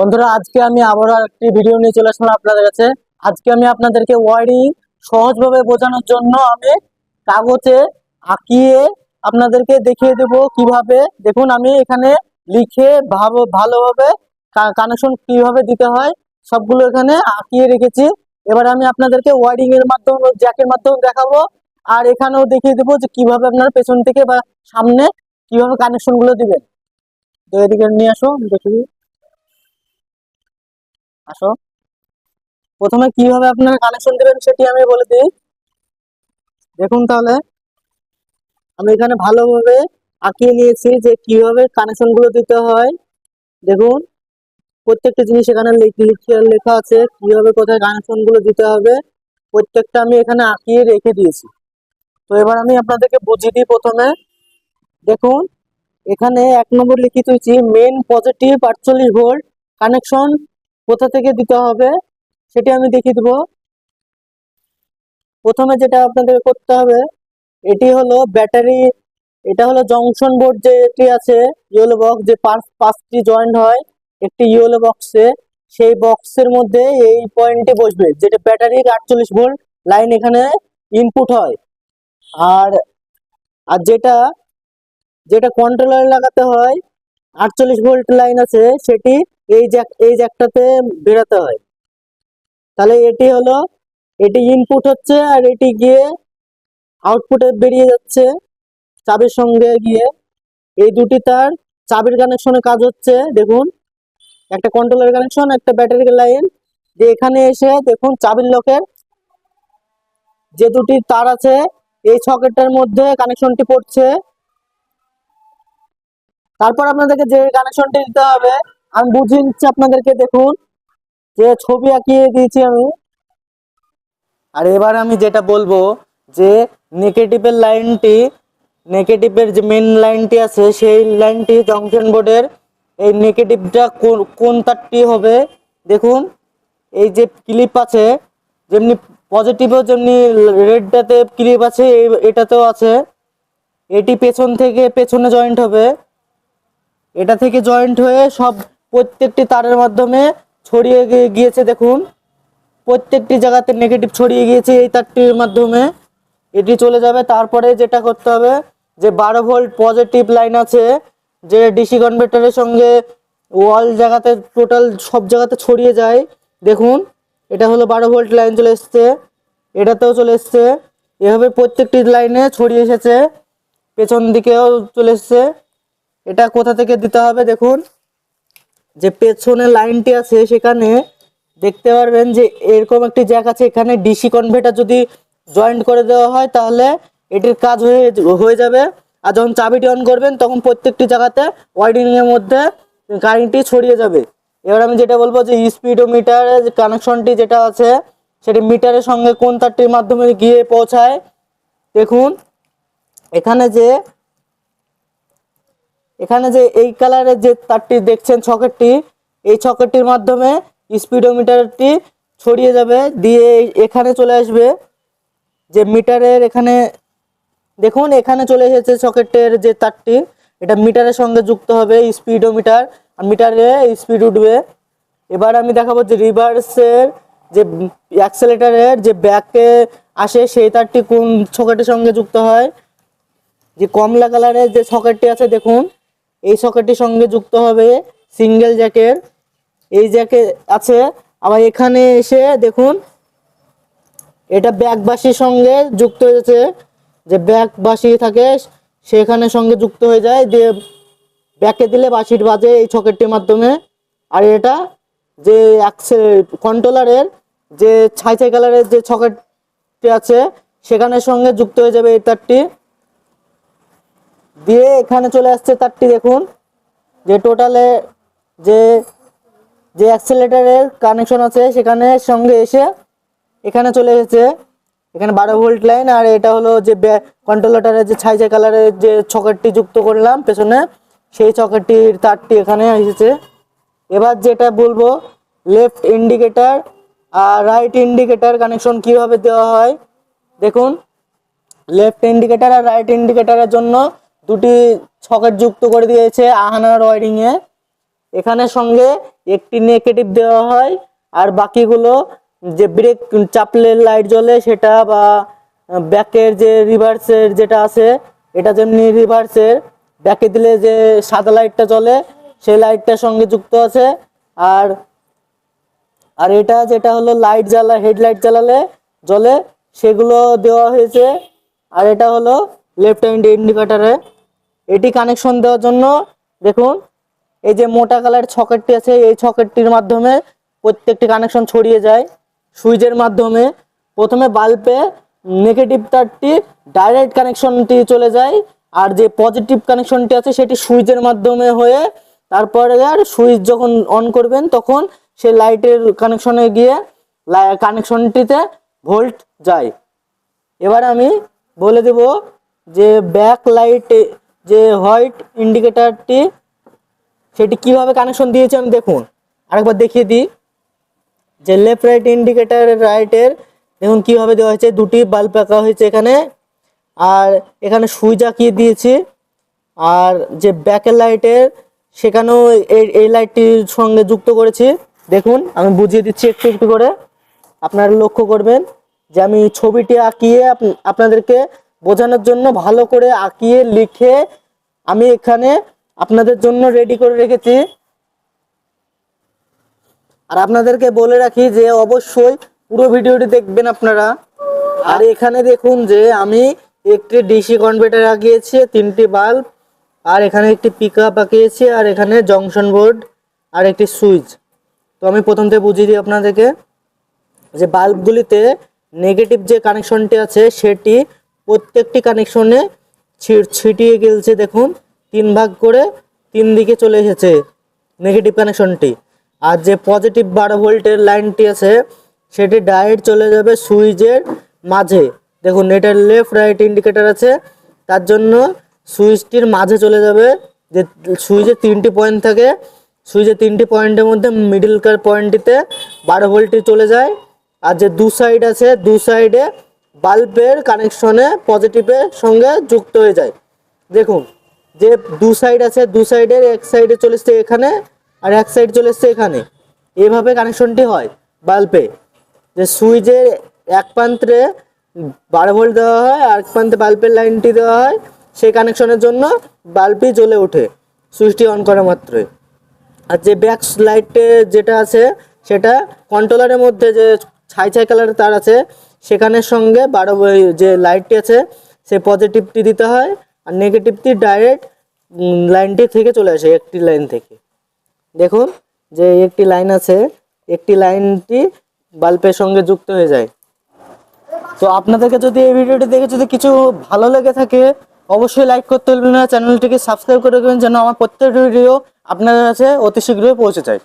বন্ধুরা, আজকে আমি আবারও একটি ভিডিও নিয়ে চলে আসলাম আপনাদের কাছে। আজকে আমি আপনাদেরকে ওয়ারিং সহজভাবে বোঝানোর জন্য আমি কাগজে আঁকিয়ে আপনাদেরকে দেখিয়ে দেব কীভাবে। দেখুন, আমি এখানে লিখে ভালো ভালোভাবে কানেকশন কীভাবে দিতে হয়, সবগুলো এখানে আঁকিয়ে রেখেছি। এবার আমি আপনাদেরকে ওয়ারিং এর মাধ্যমে জ্যাকের মাধ্যমে দেখাবো। আর এখানেও দেখিয়ে দেবো যে কীভাবে আপনারা পেছন থেকে বা সামনে কীভাবে কানেকশনগুলো দিবেন। তো এদিকে নিয়ে আসো দেখি আসো। প্রথমে কীভাবে আপনারা কানেকশন দেবেন সেটি আমি বলে দিই। দেখুন তাহলে, আমি এখানে ভালোভাবে আঁকিয়ে নিয়েছি যে কীভাবে কানেকশনগুলো দিতে হয়। দেখুন, প্রত্যেকটা জিনিস এখানে লিখ- আছে কীভাবে কোথায় কানেকশনগুলো দিতে হবে। প্রত্যেকটা আমি এখানে আঁকিয়ে রেখে দিয়েছি। তো এবার আমি আপনাদেরকে বুঝিয়ে দিই প্রথমে। দেখুন, এখানে এক নম্বর লিখিত হয়েছি মেন পজিটিভ আটচল্লিশ ভোল্ট কানেকশন কোথা থেকে দিতে হবে সেটি আমি দেখিয়ে দেবো। প্রথমে যেটা আপনাদের করতে হবে, এটি হলো ব্যাটারি, এটা হলো জংশন বোর্ড যে এটি আছে, ইয়েলো বক্স, যে পাঁচ, পাঁচটি জয়েন্ট হয়, একটি ইয়েলো বক্সে, সেই বক্সের মধ্যে এই পয়েন্টে বসবে, যেটা ব্যাটারির আটচল্লিশ ভোল্ট লাইন এখানে ইনপুট হয়। আর আর যেটা যেটা কন্ট্রোলার লাগাতে হয়, আটচল্লিশ ভোল্ট লাইন আছে, সেটি এই জ্যাক এই জ্যাকটাতে বেরোতে হয়। তাহলে এটি হলো, এটি ইনপুট হচ্ছে আর এটি গিয়ে আউটপুটে বেরিয়ে যাচ্ছে চাবির সঙ্গে গিয়ে। এই দুটি তার চাবির কানেকশনে কাজ হচ্ছে, দেখুন, একটা কন্ট্রোলার কানেকশন একটা ব্যাটারি লাইন যে এখানে এসে দেখুন চাবির লকের যে দুটি তার আছে, এই সকেটটার মধ্যে কানেকশনটি পড়ছে। তারপর আপনাদেরকে যে কানেকশনটি দিতে হবে আমি বুঝিয়ে নিচ্ছি আপনাদেরকে, দেখুন, যে ছবি আঁকিয়ে দিয়েছি আমি। আর এবার আমি যেটা বলব, যে নেগেটিভের লাইনটি নেগেটিভের যে মেন লাইনটি আছে, সেই লাইনটি জংশন বোর্ডের এই নেগেটিভটা কোন তারটি হবে? দেখুন, এই যে ক্লিপ আছে, যেমনি পজিটিভও যেমনি রেডটাতে ক্লিপ আছে এটাতেও আছে। এটি পেছন থেকে পেছনে জয়েন্ট হবে। এটা থেকে জয়েন্ট হয়ে সব প্রত্যেকটি তারের মাধ্যমে ছড়িয়ে গিয়ে- গিয়েছে, দেখুন। প্রত্যেকটি জায়গাতে নেগেটিভ ছড়িয়ে গিয়েছে এই তারটির মাধ্যমে। এটি চলে যাবে। তারপরে যেটা করতে হবে, যে বারো ভোল্ট পজিটিভ লাইন আছে, যে ডিসি কনভার্টারের সঙ্গে ওয়াল জায়গাতে টোটাল সব জায়গাতে ছড়িয়ে যায়। দেখুন, এটা হলো বারো ভোল্ট লাইন চলে এসছে, এটাতেও চলে এসছে। এভাবে প্রত্যেকটি লাইনে ছড়িয়ে এসেছে, পেছন দিকেও চলে এসছে। এটা কোথা থেকে দিতে হবে, দেখুন। যে পেছনে লাইনটি আছে সেখানে দেখতে পারবেন যে এরকম একটি জ্যাক আছে, এখানে ডিসি কনভার্টার যদি জয়েন্ট করে দেওয়া হয় তাহলে এটির কাজ হয়ে হয়ে যাবে। আর যখন চাবিটি অন করবেন তখন প্রত্যেকটি জায়গাতে ওয়াইডিং এর মধ্যে কারেন্টটি ছড়িয়ে যাবে। এবার আমি যেটা বলব যে স্পিডোমিটারের কানেকশনটি যেটা আছে, সেটি মিটারের সঙ্গে কোন তারটির মাধ্যমে গিয়ে পৌঁছায়, দেখুন। এখানে যে এখানে যে এই কালারের যে তারটি দেখছেন সকেটটি এই সকেটটির মাধ্যমে স্পিডোমিটারটি ছড়িয়ে যাবে, দিয়ে এখানে চলে আসবে যে মিটারের এখানে, দেখুন এখানে চলে এসেছে সকেটের যে তারটি, এটা মিটারের সঙ্গে যুক্ত হবে স্পিডোমিটার, আর মিটারে স্পিড উঠবে। এবার আমি দেখাবো যে রিভার্সের যে অ্যাক্সেলেটারের যে ব্যাকে আসে সেই তারটি কোন সকেটের সঙ্গে যুক্ত হয়। যে কমলা কালারের যে সকেটটি আছে, দেখুন এই সকেটটির সঙ্গে যুক্ত হবে সিঙ্গেল জ্যাকের এই জ্যাকে আছে। আবার এখানে এসে দেখুন, এটা ব্যাক বাসির সঙ্গে যুক্ত হয়েছে যে ব্যাক বাসি থাকে, সেখানে সঙ্গে যুক্ত হয়ে যায়। দিয়ে ব্যাকে দিলে বাসির বাজে এই সকেটটির মাধ্যমে। আর এটা যে কন্ট্রোলারের, যে ছাই ছাই কালারের যে সকেটটি আছে সেখানের সঙ্গে যুক্ত হয়ে যাবে এই তারটি। দিয়ে এখানে চলে আসছে তারটি দেখুন, যে টোটালে যে যে অ্যাক্সেলেটারের কানেকশন আছে সেখানে সঙ্গে এসে এখানে চলে এসেছে। এখানে বারো ভোল্ট লাইন আর এটা হলো যে কন্ট্রোলারের যে ছাই ছাই কালারের যে ছকেটটি যুক্ত করলাম পেছনে, সেই ছকেটটির তারটি এখানে এসেছে। এবার যেটা বলব লেফট ইন্ডিকেটার আর রাইট ইন্ডিকেটার কানেকশন কীভাবে দেওয়া হয়, দেখুন লেফট ইন্ডিকেটার আর রাইট ইন্ডিকেটারের জন্য দুটি সকেট যুক্ত করে দিয়েছে আহানার ওয়ারিং এ এখানে সঙ্গে একটি নেগেটিভ দেওয়া হয় আর বাকিগুলো যে ব্রেক চাপলে লাইট জ্বলে সেটা বা ব্যাকের যে রিভার্সের যেটা আছে, এটা যেমনি রিভার্সের, ব্যাকে দিলে যে সাদা লাইটটা জ্বলে সেই লাইটটার সঙ্গে যুক্ত আছে। আর আর এটা যেটা হলো লাইট জ্বালা, হেডলাইট জ্বালালে জ্বলে, সেগুলো দেওয়া হয়েছে। আর এটা হলো লেফট হ্যান্ড ইন্ডিকেটারে এটি কানেকশন দেওয়ার জন্য দেখুন, এই যে মোটা কালার ছকেটটি আছে, এই ছকেটটির মাধ্যমে প্রত্যেকটি কানেকশন ছড়িয়ে যায়। সুইচের মাধ্যমে প্রথমে বাল্বে নেগেটিভ তারটি ডাইরেক্ট কানেকশনটি চলে যায়, আর যে পজিটিভ কানেকশনটি আছে সেটি সুইচের মাধ্যমে হয়ে তারপরে আর সুইচ যখন অন করবেন তখন সেই লাইটের কানেকশনে গিয়ে কানেকশনটিতে ভোল্ট যায়। এবার আমি বলে দেব যে ব্যাক লাইট যে হোয়াইট ইন্ডিকেটারটি সেটি কীভাবে কানেকশন দিয়েছে আমি দেখুন। আরেকবার দেখিয়ে দিই। যে লেফট রাইট ইন্ডিকেটার রাইটের দেখুন কীভাবে দেওয়া হয়েছে। দুটি বাল্ব রাখা হয়েছে এখানে। আর এখানে সুইচ আঁকিয়ে দিয়েছি। আর যে ব্যাকের লাইটের সেখানেও এই লাইটটির সঙ্গে যুক্ত করেছি। দেখুন, আমি বুঝিয়ে দিচ্ছি একটু একটু করে। আপনারা লক্ষ্য করবেন যে আমি ছবিটি আঁকিয়ে আপ- আপনাদেরকে বোঝানোর জন্য ভালো করে আঁকিয়ে লিখে আমি এখানে আপনাদের জন্য রেডি করে রেখেছি। আর আপনাদেরকে বলে রাখি যে অবশ্যই পুরো ভিডিওটি দেখবেন আপনারা। আর এখানে দেখুন যে আমি একটি ডিসি কনভার্টার আঁকিয়েছি, তিনটি বাল্ব আর এখানে একটি পিক আপ আঁকিয়েছি, আর এখানে জংশন বোর্ড আর একটি সুইচ তো আমি প্রথম থেকে বুঝিয়ে দিই আপনাদেরকে যে বাল্বগুলিতে নেগেটিভ যে কানেকশনটি আছে, সেটি প্রত্যেকটি কানেকশনে ছিটিয়ে গেলছে, দেখুন, তিন ভাগ করে তিন দিকে চলে এসেছে নেগেটিভ কানেকশনটি আর যে পজিটিভ বারো ভোল্টের লাইনটি আছে, সেটি ডাইরেক্ট চলে যাবে সুইচের মাঝে। দেখুন এটার লেফট রাইট ইন্ডিকেটর আছে, তার জন্য সুইচটির মাঝে চলে যাবে যে সুইচের তিনটি পয়েন্ট থাকে সুইচের তিনটি পয়েন্টের মধ্যে মিডল কার পয়েন্টটিতে বারো ভোল্টটি চলে যায়। আর যে দু সাইড আছে, দু সাইডে বাল্বের কানেকশনে পজিটিভের সঙ্গে যুক্ত হয়ে যায়। দেখুন, যে দু সাইড আছে, দু সাইডের এক সাইডে চলে এসছে এখানে আর এক সাইড চলে এসছে এখানে। এইভাবে কানেকশনটি হয় বাল্বে। যে সুইচের এক প্রান্তে বারো ভোল্ট দেওয়া হয় আর এক প্রান্তে বাল্বের লাইনটি দেওয়া হয়, সেই কানেকশনের জন্য বাল্বই জ্বলে ওঠে সুইচটি অন করা মাত্রই। আর যে ব্যাক লাইটে যেটা আছে, সেটা কন্ট্রোলারের মধ্যে যে ছাই ছাই কালারের তার আছে সেখানের সঙ্গে বারো যে লাইটটি আছে, সে পজিটিভটি দিতে হয় আর নেগেটিভটি ডাইরেক্ট লাইনটি থেকে চলে আসে একটি লাইন থেকে। দেখুন যে একটি লাইন আছে, একটি লাইনটি বাল্বের সঙ্গে যুক্ত হয়ে যায়। তো আপনাদেরকে যদি এই ভিডিওটি দেখে যদি কিছু ভালো লেগে থাকে, অবশ্যই লাইক করতে ভুলবেন না। চ্যানেলটিকে সাবস্ক্রাইব করে দেবেন যেন আমার প্রত্যেকটি ভিডিও আপনাদের কাছে অতি শীঘ্রই পৌঁছে যায়।